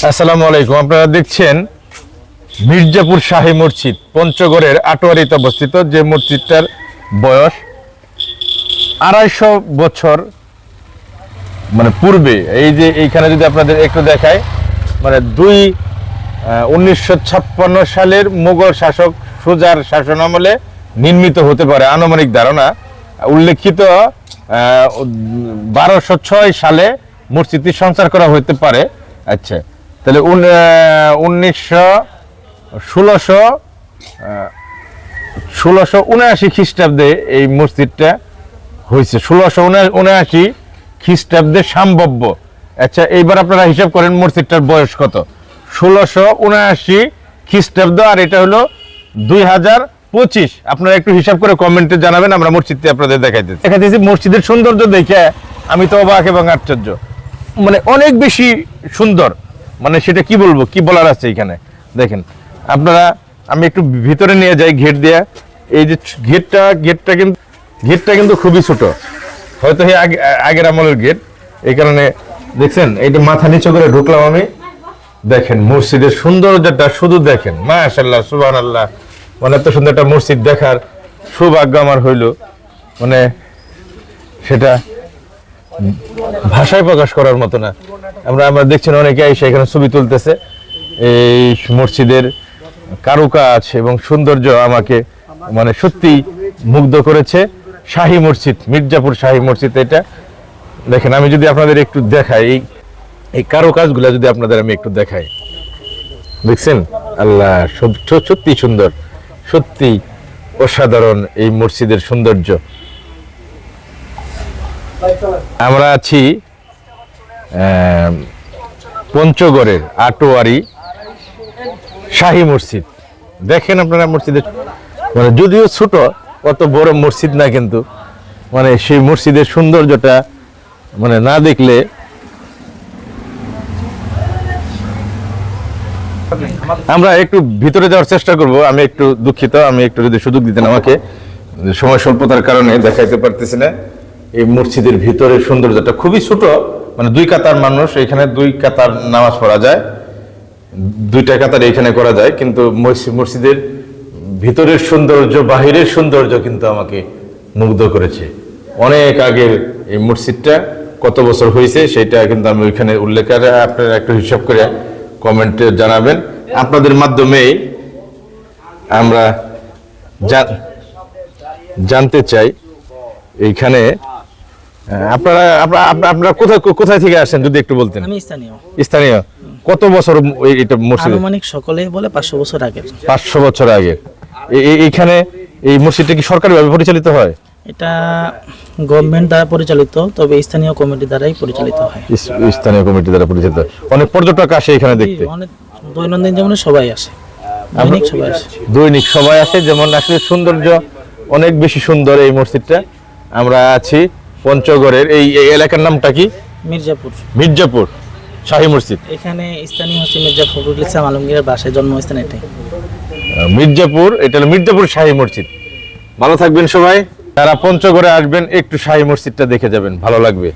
আসসালামু আলাইকুম। আপনারা দেখছেন মির্জাপুর শাহী মসজিদ, পঞ্চগড়ের আটোয়ারিতে অবস্থিত যে মসজিদটার বয়স আড়াইশো বছর মানে পূর্বে। এই যে এইখানে যদি আপনাদের একটু দেখায় মানে দুই উনিশশো সালের মুঘল শাসক সুজার শাসন আমলে নির্মিত হতে পারে আনুমানিক ধারণা। উল্লেখিত বারোশো সালে মসজিদটি সঞ্চার করা হতে পারে। আচ্ছা তাহলে উনিশশো ষোলোশো ষোলোশো উনআশি খ্রিস্টাব্দে এই মসজিদটা হয়েছে। ষোলোশো উনআশি খ্রিস্টাব্দে সম্ভব্য। আচ্ছা এইবার আপনারা হিসাব করেন মসজিদটার বয়স কত। ষোলোশো উনআশি খ্রিস্টাব্দ, আর এটা হলো দুই হাজার পঁচিশ। আপনারা একটু হিসাব করে কমেন্টে জানাবেন, আমরা মসজিদটি আপনাদের দেখাইতে দেখাইতেছি মসজিদের সৌন্দর্য দেখে আমি তো অবাক এবং আশ্চর্য। মানে অনেক বেশি সুন্দর। মানে সেটা কি বলব? কি বলার আছে এখানে? দেখেন, আপনারা, আমি একটু ভিতরে নিয়ে যাই ঘেট দিয়ে। এই যে ঘেটটা গেটটা কিন্তু গেটটা কিন্তু খুবই ছোট। হয়তো আগে আগের আমলের গেট এই কারণে, দেখছেন এইটা মাথা নিচু করে ঢুকলাম আমি। দেখেন, মসজিদের সৌন্দর্যটা শুধু দেখেন। মাশাল্লাহ সুবাহ আল্লাহ মানে এত সুন্দর একটা মসজিদ দেখার সৌভাগ্য আমার হইল। মানে সেটা ভাষায় প্রকাশ করার মতো না। আমরা আমরা দেখছেন অনেকে এসে এখানে ছবি তুলতেছে। এই মসজিদের কারুকাজ এবং সৌন্দর্য আমাকে মানে সত্যি মুগ্ধ করেছে। শাহী মসজিদ, মির্জাপুর শাহী মসজিদ এটা। দেখেন, আমি যদি আপনাদের একটু দেখাই, এই এই কারুকাজগুলো যদি আপনাদের আমি একটু দেখাই। দেখছেন? আল্লাহ সত্যি সুন্দর। সত্যি অসাধারণ এই মসজিদের সৌন্দর্য। আমরা আছি পঞ্চগড়ের আটোয়ারি শাহী মসজিদ। দেখেন আপনারা মসজিদের মানে যদিও ছোট, অত বড় মসজিদ না কিন্তু মানে সেই মসজিদের সৌন্দর্যটা মানে না দেখলে আমরা একটু ভিতরে যাওয়ার চেষ্টা করব। আমি একটু দুঃখিত, আমি একটু যদি সুযোগ দিতেন আমাকে, সময় স্বল্পতার কারণে দেখাইতে পারতেছি না। এই মসজিদের ভিতরে সৌন্দর্যটা খুবই ছোট। মানে দুই কাতার মানুষ, এখানে দুই কাতার নামাজ পড়া যায়, দুইটা কাতার এখানে করা যায়, কিন্তু মসজিদের ভিতরের সৌন্দর্য, বাহিরের সৌন্দর্য কিন্তু আমাকে মুগ্ধ করেছে। অনেক আগের এই মসজিদটা কত বছর হয়েছে সেটা কিন্তু আমি ওইখানে উল্লেখ করে আপনারা একটু হিসাব করে কমেন্টে জানাবেন। আপনাদের মাধ্যমেই আমরা জানতে চাই, এইখানে আপনারা আপনারা আপনারা- কোথায় কোথায় থেকে আসেন যদি একটু বলতেন? আমি স্থানীয়। স্থানীয়। কত বছর এটা মসজিদ? আনুমানিক সকলেই বলে পাঁচশো বছর আগের। পাঁচশো বছর আগে। এইখানে এই মসজিদটা কি সরকারিভাবে পরিচালিত হয়? এটা গভর্নমেন্ট দ্বারা পরিচালিত তবে স্থানীয় কমিটি দ্বারাই পরিচালিত হয়। স্থানীয় কমিটি দ্বারা পরিচালিত অনেক পর্যটক আসে এখানে দেখতে। অনেক দৈনন্দিন জীবনে সবাই আসে। দৈনিক সবাই আসে। দৈনিক সবাই আসে যেমন আসলে সৌন্দর্য অনেক বেশি সুন্দর এই মসজিদটা। আমরা আছি পঞ্চগড়ের এই এলাকার নামটা কি? মির্জাপুর। মির্জাপুর শাহী মসজিদ। এখানে স্থানীয় হচ্ছে মির্জা ফখরুল ইসলাম আলমগীরের বাসায় জন্মস্থান এটাই মির্জাপুর এটা হলো মির্জাপুর শাহী মসজিদ। ভালো থাকবেন সবাই। যারা পঞ্চগড়ে আসবেন একটু শাহী মসজিদটা দেখে যাবেন ভালো লাগবে।